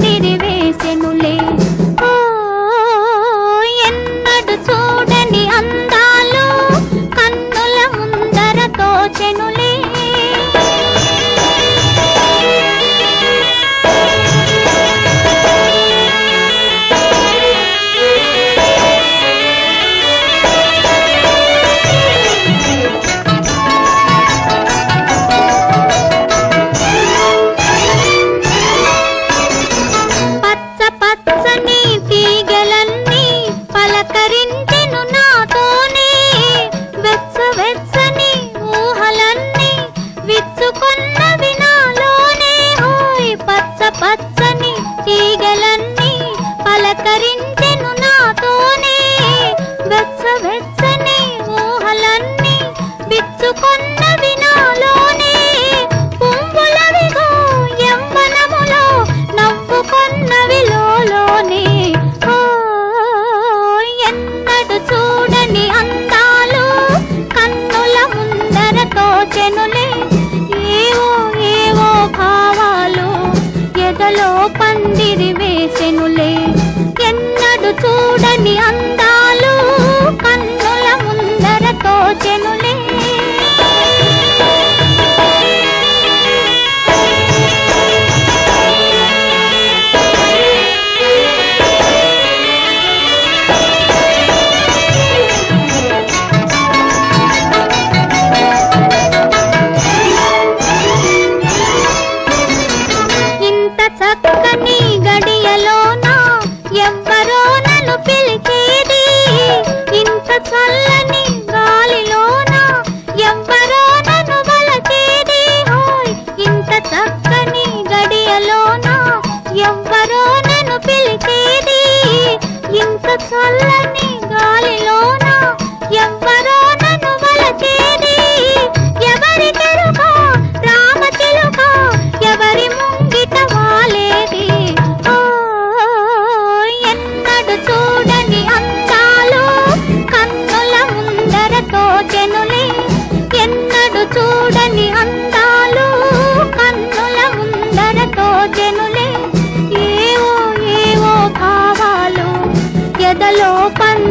need it. పిలిచేది? ఇంత చల్లని గాలిలోన ఎవ్వరో నన్ను వలచేది? ఎవరి తెరుక రామ చిలుక ఎవరి ముంగిట వాలేది? ఓ ఎన్నడు చూడని అందాలు కన్నుల ముందరతో తోచెనులే ఎన్నడు చూడని అందాలు